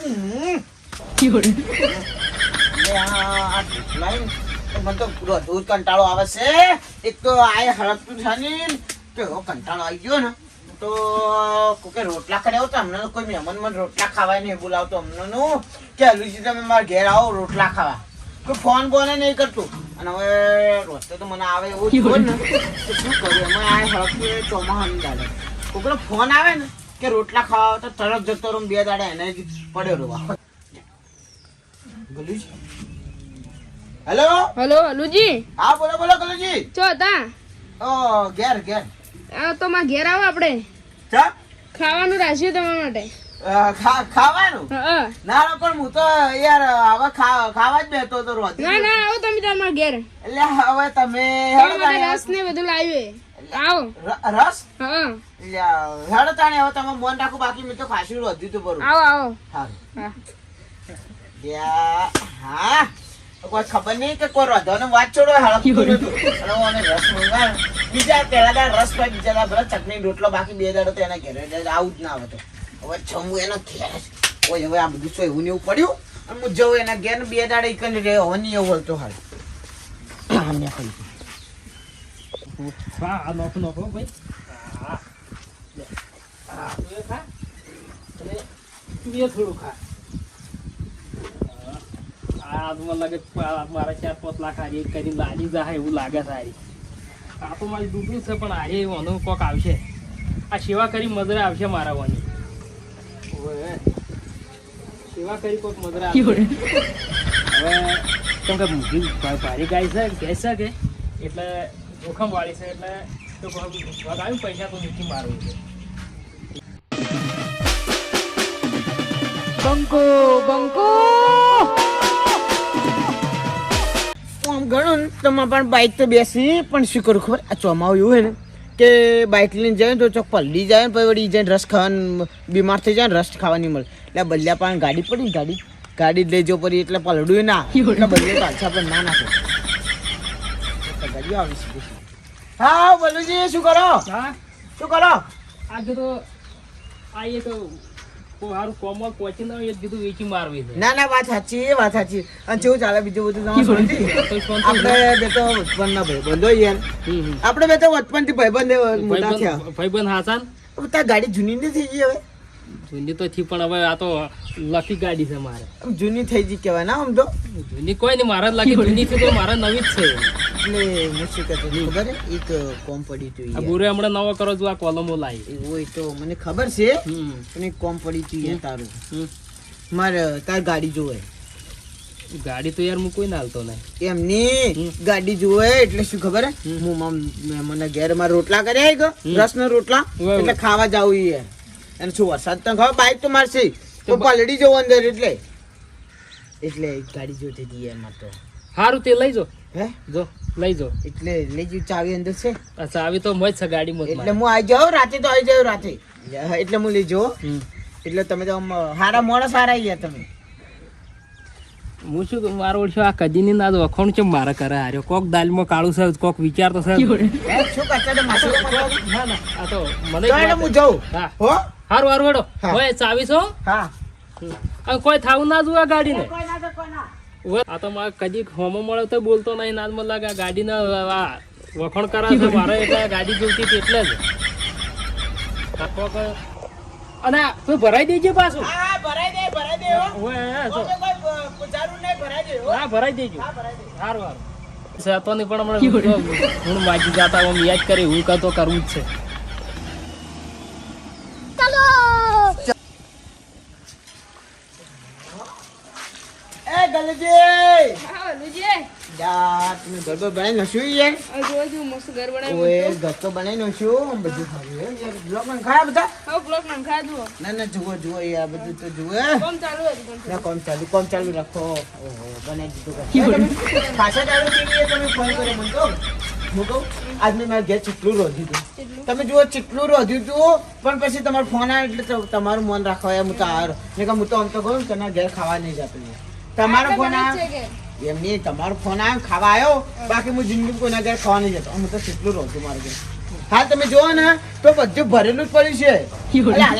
મને તો પૂરો કંટાળો આવે છે. એક તો આ હળગતું છે ને. તો કંટાળો આવી ગયો ને. તો કોકે રોટલા કર્યા હોત, અમને તો કોઈ મહેમાન મને રોટલા ખાવાય નહીં બોલાવતો અમને કે હલુજી તમે મારા ઘેર આવો, રોટલા ખાવા. કોઈ ફોન બોને નહીં કરતું. અને હવે રોતે તો મને આવે એવું જ ને. શું કર્યું અમે આ હળગતું એ ચોમાસાની દાડે કોકનો ફોન આવે ને કે રોટલા ખાવા તો તરત જતો રૂમ બે દાડે એને જ પડ્યો રહું હેલો હેલો? હલો હલુજી હા બોલો બોલો કલુજી ચો તા? ઓ ઘેર ઘેર. આ તો માં ઘેર આવો આપણે ચા? ખાવાનું રાખ્યું તમારા માટે. ખાવાનું? ના ના પણ હું તો યાર હવે ખાવા જ બેઠો તો રોજ. ના ના આવો તમે તમારા ઘેર. એટલે હવે તમે બધું લાવ્યું આવો. રસ? હા. હેડો તાણે હવે તમે મન રાખો બાકી મેં તો ખાસી રોધ્યું તું બરું આવો આવો. હા. હા. કોઈ ખબર નહીં કે કોઈ રોધવાનો વાત છોડો અને રસ મંગાવ્યો. બીજા પહેલા દાડ રસ હોય બીજા ભલે ચટણી રોટલો બાકી બે દાડો તો એના ઘેરે આવું જ ના આવે તો. હવે છમું એનો ઘેર. ઓય હવે આ બધું શું એવું ને એવું પડ્યું? અને હું જવું એના ઘેર ને બે દાડે કઈ રે હવે નહીં એવું હાલ. આમ ને આ નોખો નોખો ભાઈ હા હા ખા અને તું થોડું ખા આ મને લાગે મારા ચાર પાંચ લાખ હારી કરી લાગી જાય એવું લાગે સારી આ તો મારી ડૂબી છે પણ આજે કોક આવશે આ સેવા કરી મજરા આવશે મારા વાની. સેવા કરી કોક મજરા. હવે કેમ કે ભારી ગાય છે ગેસ છે કે એટલે જોખમ વાળી છે એટલે તો વગાવ્યું પૈસા તો નીચે મારવું છે. બેસી, પણ શું કરું ખબર? આ ચોમાવું એવું હોય ને, કે બાઇક લઈને જાય ને તો ચોક પલડી જાય ને, પછી વળી જાય રસ ખાવાનું બીમાર થઈ જાય ને, રસ ખાવાની મળે. એટલે બદલ્યા પણ ગાડી પડી ગાડી. ગાડી લઈ જવું પડી એટલે પલડ્યું ના એટલે બદલે પાછા પણ ના નાખે. એટલે ગાડી આવી હા બોલુજી શું કરો? હા? શું કરો? આજે તો આ એક સારું કોમલ પહોંચીને એ કીધું વેચી મારવી ના ના વાત સાચી વાત સાચી. અને કેવું ચાલે બીજું બધું આપણે બે તો વચપન ના ભાઈ બંધો યાર. આપણે બે તો વચપનથી ભાઈબંધ મોટા થયા. ભાઈબંધ હાસાન તાર ગાડી જૂની નથી થઈ ગઈ હવે. જૂની તો થી પણ હવે આ તો લકી ગાડી છે મારે. જૂની થઈ ગઈ કહેવાય ના આમ તો? જૂની કોઈ નહીં મારા લકી જૂની છે તો મારા નવી જ છે. એટલે હું શું કહેતો ખબર? એક કોમ પડી જોઈએ આ બુરે હમણાં નવો કરો જો આ કોલમો લાવી. હોય તો મને ખબર છે. પણ એક કોમ પડી જોઈએ તારું. મારે તાર ગાડી જોવે. ગાડી તો યાર હું કોઈ ના હાલતો નહીં. એમની. ગાડી જોવે એટલે શું ખબર હે? હું મને ઘેરમાં રોટલા કર્યા ગયો રસ ના રોટલા એટલે ખાવા જવું યાર. અને શું વરસાદ તો ખબર બાઇક તો મારશે. તો પલડી જવું અંદર એટલે. એટલે ગાડી જોતી હતી એમાં તો. સારું તે લઈ જો. હે? જો લઈ જો. એટલે લઈ જવું ચાવી અંદર છે. ચાવી તો મજ છે ગાડી મોજ એટલે હું આવી જાઉં રાતે તો આવી જાઉં રાતે. એટલે હું લઈ જો એટલે તમે તો સારા મોડા સારા ગયા તમે. હું શું મારો ઓળખ્યો આ કદીની ના વખોણ છે મારા કરે હાર્યો? કોક દાલમાં કાળું સાહેબ કોક વિચાર તો સાહેબ શું કરતા ના ના આ તો મને હું જાઉં. હા. હો? હારું હારું હેડો. હોય ચાવીસો હા. કોઈ થાવું ના જોવા ગાડીને. કોઈ ના તો કોઈ ના. ઓય, આ તો મારે કદી હોમો મળે તો બોલતો નહીં ના મને લાગે ગાડીને વખણ કરાવે છે મારે એટલે ગાડી જોઈતી હતી એટલે જ. અને તું ભરાઈ દેજે પાછું. હા ભરાઈ દે ભરાઈ દે હો. ભરાઈ દે હો. હા ભરાઈ દેજો. હા ભરાઈ દે. સારું સારું સાતો ની પણ હમણાં હું વાંચી જતા હું યાદ કરી હું કતો કરવું જ છે. યા તમે ગરબો બનાવી નશું યાર? આ જોવો મસ્ત ઘર ઓએ ઘર તો બનાવી નશું બધું ખાવું યાર બ્લોકમાં ખાયા બધા? હવે બ્લોક નામ ખાધું ના ના જુઓ જુઓ યાર બધું તો જુઓ કોમ ચાલુ હતું ના કોમ ચાલુ કોમ ચાલુ રાખો. ઓહો બનાવી દીધું ઘર. તમે ખાસા દાડો કેવી તમે ફોન કર્યો મને કહો. હું કહું આજ મેં મારા ઘેર ચીટલું રોધ્યું હતું. તમે જુઓ ચીટલું રોધ્યું હતું પણ પછી તમારો ફોન આવે એટલે તમારું મન રાખવા હું તો આવ્યો ને હું તો આમ તો કહું તના ઘેર ખાવા નહીં જતું. તમારો ફોન આપણે આવ્યો બનાવ્યું છે કે? એમ નહીં તમારો ફોન આવ્યો ખાવા આવ્યો બાકી હું જિંદગી કોઈના ઘરે ખાવા નહીં જતો. હું તો કેટલું રોધું મારું ઘેર. હા તમે જુઓ ને તો બધું ભરેલું જ પડ્યું છે.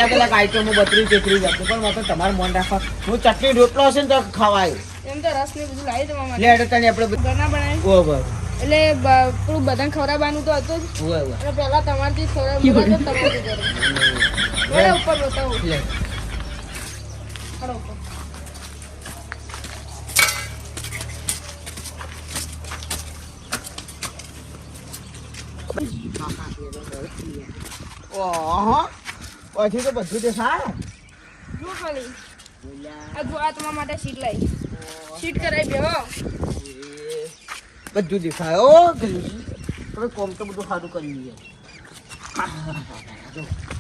અલગ અલગ આઈટમો બત્રીસ તેત્રીસ હતું પણ માત્ર તમારે મન રાખવા હું ચટણી રોટલો હશે ને તો ખવાય એમ તો રસ ને બધું લાવી તમારા લે એટલે તને આપણે બધું ઘરના બનાવી. ઓ બસ એટલે પેલું બધાને ખવડાવવાનું તો હતું જ. એટલે પહેલા તમારથી ખવડાવવાનું તમારથી બરાબર ઉપર બતાવું. ઓહો. પછી તો બધું દેખાય જુઓ ખાલી. આ જો આ તમારા માટે સીટ લાવી. સીટ કરાવી બેહો બધું દેખાય તમે કોમ તો બધું સારું કરી લઈએ.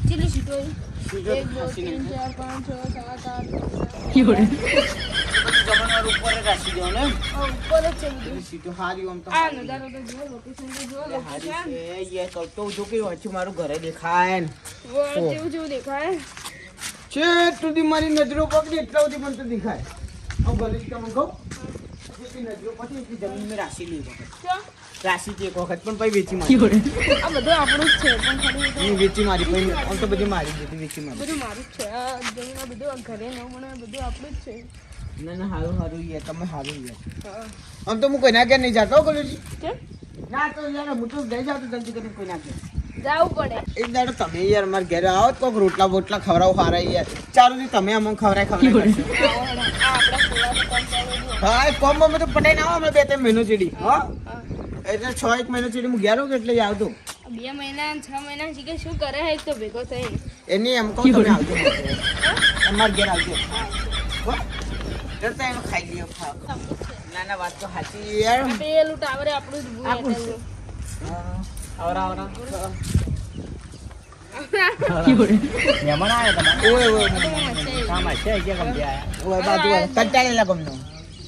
કેટલી સીટો એક બે ત્રણ ચાર પાંચ છ સાત આઠ જમણવાર ઉપર રાખી દો ને. ઉપર જ છે સીટો હારી ઓમ તો આ નજારો તો જો લોકેશન તો જો લોકેશન છે. યે તો તો જો કે વચ્ચે મારું ઘરે દેખાય ને. વાહ, જેવું જેવું દેખાય. છે તુદી મારી નજરો પકડી એટલા સુધી મને તો દેખાય. તમને કહું. નજરો જમીન મેં રાશી લીધી રાશી એક વખત પણ પછી વેચી મારી. આ બધું આપણું જ છે પણ ખાલી વેચી મારી પછી આમ તો બધી મારી દીધી વેચી મારી. બધું મારું જ છે. આ જમીન બધું ઘરે નવું મને બધું આપણું જ છે. ના ના હારું સારું યાર તમે સારું યાર. આમ તો હું કોઈના ઘેર નહીં જતો કેમ? ના તો યાર હું તો નહીં જાતો જલ્દી કરીને કોઈના ઘેર. જાવું પડે. એક દાડો તમે યાર મારા ઘરે આવો તો રોટલા બોટલા ખવડાવો સારા યાર. ચાલુ તમે અમને ખવડાય ખવડાય. હા એ કોમ અમે તો પટાઈ ના અમે બે ત્રણ મહિનો ચીડી હા. હા. એટલે છ એક મહિનો ચીડી હું કે એટલે આવતો બે મહિના છ મહિના શીખે શું કરે છે તો ભેગો થઈને. એની એમ કહું તમે આવજો. અમારા ઘેર આવજો. હો? જતા એનો ખાઈ લ્યો ના ના વાત તો સાચી. યાર. પેલું ટાવરે આપણું જ ભૂલ આવરા આવરા. મહેમાન આવ્યા ઓય ઓય કામ કે ઓય બાજુ કંટાળેલા ગમનો.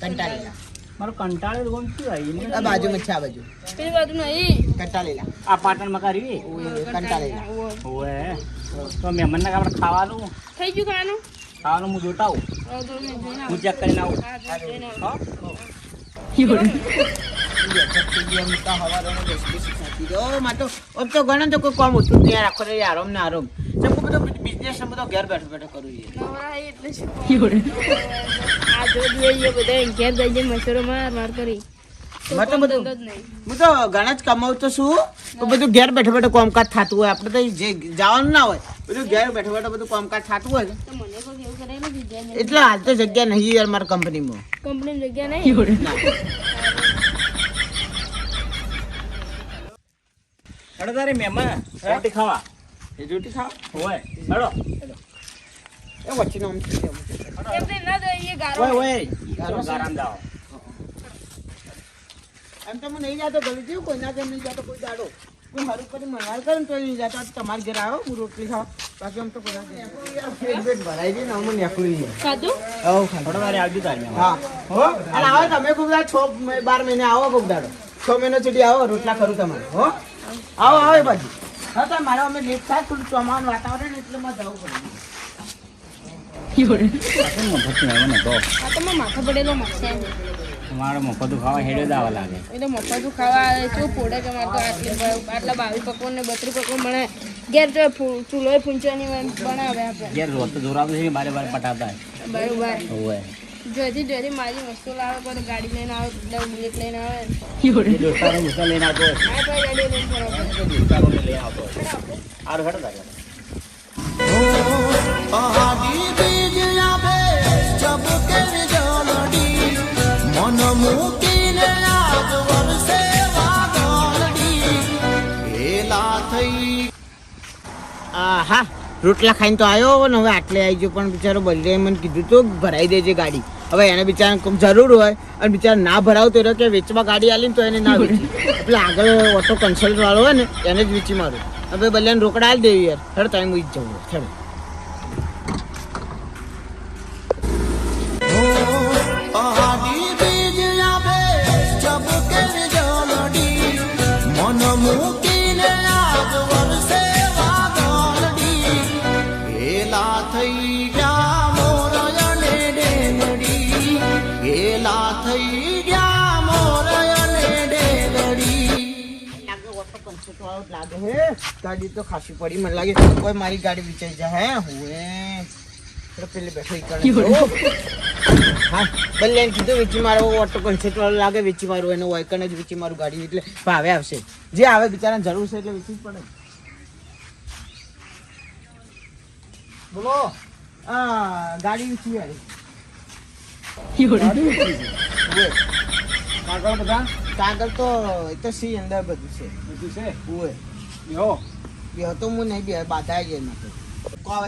કંટાળેલા. મારું કંટાળે ગમ શું આવી આ બાજુમાં છે બાજુ. પેલી બાજુ નહીં કંટાળેલા. આ કરી ઓય ઓય કંટાળેલા. ઓવે તો મહેમાનને આપણે ખાવાનું? થઈ ગયું ખાવાનું? ખાવાનું હું જોતા આવું. હું ચેક કરીને આવું. ઘણા જ કમાવું તો શું? બધું ઘેર બેઠો બેઠો કામકાજ થતું હોય. આપણે તો જવાનું ના હોય બધું ઘેર બેઠો બેઠો બધું કામકાજ થતું હોય ને. મને એટલે હાલ તો જગ્યા નહીં યાર મારા કંપનીમાં. કંપની જગ્યા નહીં? હેડો તારે મહેમાન. રોટી ખાવા. એ રોટી ખાવ? ઓય હેડો. એ વચ્ચેનો આમ થઈ જાય. એમને ના દઈએ ગારો. ઓય ઓય ચાલો ગારામ દાવો. એમ તો હું નહીં જાતો ગયું કોઈ ના કેમ નહીં જાતો કોઈ દાડો. કોઈ હારું કરી મંગાર કરે ને તો નહીં જાતો તમારા ઘેર આવ્યો હું રોટલી ખાવા. બાકી આમ તો કોઈ ના ઘેર. પેટ બેટ ભરાઈ ગઈ ને અમે નેકળી ગયા ખાધું? આવો ખાધું. હેડો આવજો તારે હા. હો? અને આવો તમે દાડો છ બાર મહિને આવો કોક દાડો. છ મહિનો સુધી આવો રોટલા કરું તમારે. હો? આવો આવો એ બાજુ. હા તો મારે અમે લેટ થાય થોડું ચોમાનું વાતાવરણ એટલે માં જવું પડે. માથા પડેલો માથે. તમારે મફતું ખાવા હેડે દાવા લાગે. એટલે મફતું ખાવા આવે શું ફોડે કે મારે તો આટલી આટલા બાવીસ પકવાન ને બત્રીસ પકવાન બને. ઘેર તો ચૂલો ફૂંચવાની બનાવે આપણે. ઘેર રોજ તો જોરાતું છે કે બારે બારે પટાતા બરોબર. જોઈતી જોઈતી મારી વસ્તુ લાવે પણ ગાડી લઈને આવે બુલેટ લઈને આવે. દોસ્તારો મુસા લઈને આવતો હોય. આવતો હોય. પહાડી હા રોટલા ખાઈને તો આવ્યો ને હવે આટલે આવી ગયો, પણ બિચારો બલડે મને કીધું તો, ભરાઈ દેજે ગાડી. હવે એને બિચારાને કોઈ જરૂર હોય, અને બિચારા ના ભરાવતો રહ્યો કે વેચવા ગાડી આલી તો એને ના વેચી. એટલે આગળ ઓટો કન્સલ્ટ વાળો હોય ને, એને જ વેચી મારું. હવે બલ્યાને રોકડા આલી દેવી યાર. હર ટાઈમ જ જવું હેડ. લાગે. હે? ગાડી તો ખાસી પડી. મને લાગે કોઈ મારી ગાડી વિચારી જાય. હે? હું પેલી બેઠો કરે. હા. કીધું વેચી મારો ઓટો કન્સેપ્ટ વાળો લાગે વેચી મારું એને વાયકણ જ વેચી મારું ગાડી. એટલે ભાવે આવશે. જે આવે બિચારાને જરૂર છે એટલે વેચવી જ પડે. બોલો. આ ગાડી વેચી આવી ગાડી વેચી બધા. કાગળ તો એ તો સી અંદર બધું છે. બધું છે? ઓય બેહો બે તો હું નહીં બે બાધા જ નથી તો.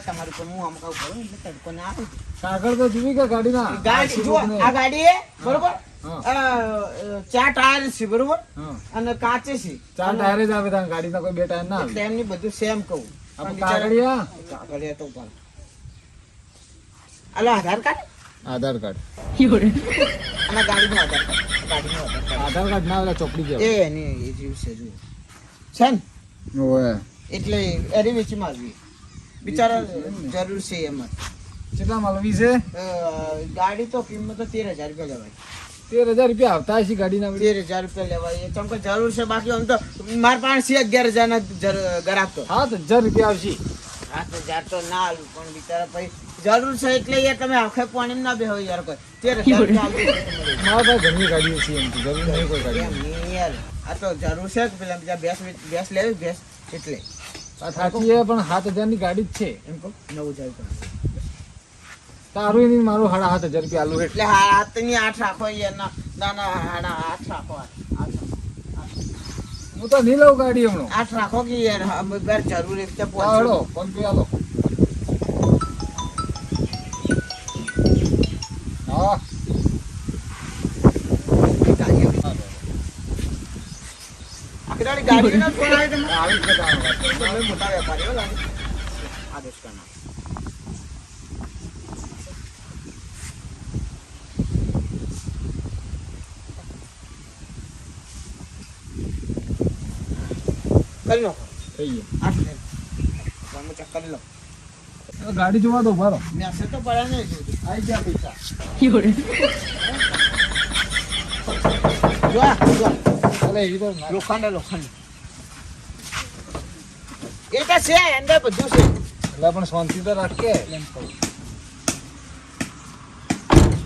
તમારું પણ હું આમ કરું એટલે તડકો ના આવે. કાગળ તો જોવી કે ગાડીના. ગાડી જુઓ આ ગાડી બરોબર? ચાર ટાયર છે બરોબર? અને કાચે છે. ચાર ટાયર જ આવે તારા ગાડીના કોઈ બે ટાયર ના આવે. એમની બધું સેમ કહું. કાગળિયા. કાગળિયા તો ઉપર. અલા આધાર કાર્ડ? આધાર કાર્ડ. આના ગાડીનું આધાર કાર્ડ. ગાડીનું આધાર કાર્ડ. ના ઓલા ચોપડી એ એની એ જેવું છે જુઓ. છે ને? ઓવે. એટલે એરી વેચી મારવી બિચારા જરૂર છે એમાં કેટલા માલવી છે? ગાડી તો કિંમત તો તેર હજાર રૂપિયા લેવાય. તેર હજાર રૂપિયા આવતા હશે ગાડીના. તેર હજાર રૂપિયા લેવાય. એ કે જરૂર છે બાકી આમ તો માર પાસે છે અગિયાર હજાર ના ગરાક તો સાત હજાર રૂપિયા આવશે. સાત હજાર તો ના આલું પણ બિચારા પછી જરૂર છે એટલે યાર તમે આખે પાણી ના બેહો યાર કોઈ. હજાર તમારે. મારા પાસે ઘણી ગાડીઓ છે એમ જરૂર નહીં કોઈ ગાડી. યાર. આ તો જરૂર છે કે પેલા બીજા બેસ બેસ લેવી બેસ એટલે. સાચી છે પણ સાત હજારની ગાડી જ છે. એમ કહો? નવું હજાર રૂપિયા તારું એની મારું સાડા સાત હજાર રૂપિયા આલું એટલે હાથની આઠ રાખો યાર ના ના ના હાડા આઠ રાખો. હું તો નહીં લઉં ગાડી હમણાં. આઠ રાખો કે યાર જરૂર એ રીતે હા, હેડો પહોંચો ફોન પે આલો. કરી નાખો. થઈ ગયું. કરી લો. ગાડી જોવા દો ભારો મેસેજ તો પડ્યા નહીં. આવી ગયા પૈસા. આ, જો લોખંડ લોખંડ એ તો છે અંદર બધું છે. એટલે પણ શાંતિ તો રાખ કે.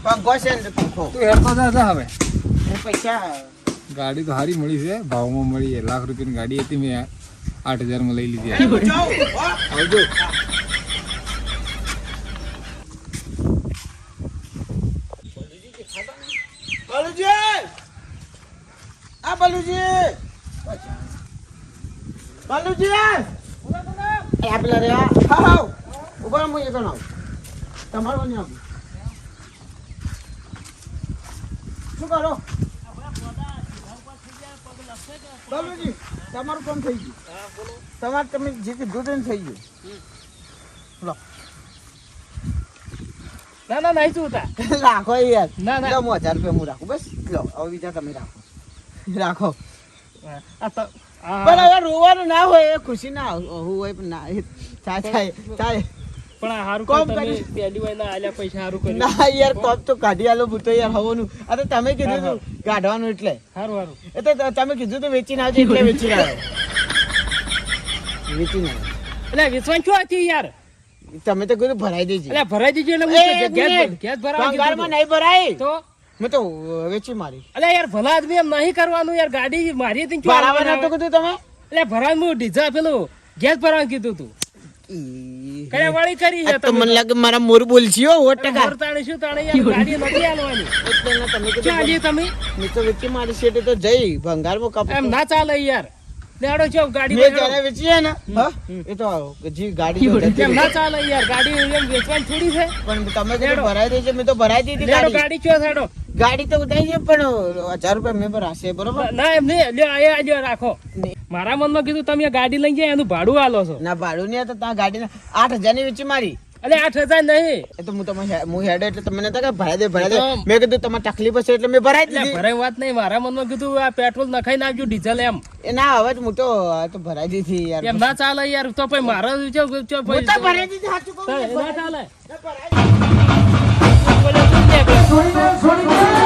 પંખો છે ને પંખો તું હેરતો જા હવે. પૈસા ગાડી તો સારી મળી છે ભાવમાં મળી લાખ રૂપિયાની ગાડી હતી મેં આઠ હજારમાં લઈ લીધી. આવજો બાલુજી! આ બાલુજી! બાલુજી! આ પેલા રે હા હા. ઊભા હું એ કણ તમારું શું કરો? તમારું કામ થઈ ગયું. તમારે તમે જે કીધું તે થઈ ગયું. ના ના નહીં શું રાખો યાર. ના ના. હું હજાર રૂપિયા હું રાખું. બસ લો હવે બીજા તમે રાખો. રાખો. આ તો પણ હવે રોવાનું ના હોય એ ખુશી ના હોય પણ ના થાય થાય થાય. પણ હારું કોમ કરી- પહેલી વાર ના આલ્યા પૈસા હારું કર્યું. ના યાર કોપ તો કાઢી આલો હું યાર હવાનું. આ તમે કીધું તું કાઢવાનું એટલે. હારું હારું. એ તો તમે કીધું તો વેચીને આવજો એટલે વેચીને આવ્યો એટલે વેચવાનું શું હતી યાર? તમે તો કીધું ભરાઈ દેજે. એટલે ભરાઈ એટલે ગેસ. ગેસ ભરાવા નહીં ભરાય. તો મેં તો વેચી મારી. અલ્યા યાર ભલા આદમી એમ નહીં કરવાનું યાર ગાડી મારી હતી ને શું નતું કીધું તમે? એટલે ભરાવાનું હું ડીઝા પેલું ગેસ ભરાવાનું કીધું તું. કયા વાળી કરી છે તો મને લાગે મારા મોર બોલ હો ઓ ટકા. મોર તાણે શું તાણે યાર ગાડી નથી આલવાની તમે કીધું તમે? મેં તો વેચી મારી શેઠે તો જઈ ભંગારમાં કપ એમ ના ચાલે યાર. લેડો છો ગાડી મેં જ્યારે વેચી હે ને? હા? એ તો જી ગાડી તો જતી ના ચાલે યાર ગાડી એમ વેચવાની થોડી છે. પણ તમે. ભરાઈ દેજે મેં તો ભરાઈ દીધી ગાડી. ગાડી છો સાડો ગાડી તો ઉતારી છે પણ હજાર રૂપિયા મેં ભરાશે બરોબર? ના એમ નહીં લ્યો આ આ રાખો. મારા મનમાં કીધું તમે ગાડી લઈ ગયા એનું ભાડું આલો છો. ના ભાડું નહીં તો ત્યાં ગાડી આઠ હજારની વેચી મારી. અરે આઠ હજાર નહીં. એ તો હું તમે હે- હેડ એટલે તમને તો કે ભરાઈ દે ભરાઈ દે. મેં કીધું તમારે તકલીફ હશે એટલે મેં ભરાઈ દીધી. ભરાય વાત નહીં. મારા મનમાં કીધું આ પેટ્રોલ નખાઈ નાખજો ડીઝલ એમ. એ ના હવે તો હું તો તો ભરાઈ દીધી યાર. એમ ના ચાલે યાર તો પછી મારો તો ભરાઈ દીધી સાચું કહું ના ચાલે. ભરાઈ નીકળે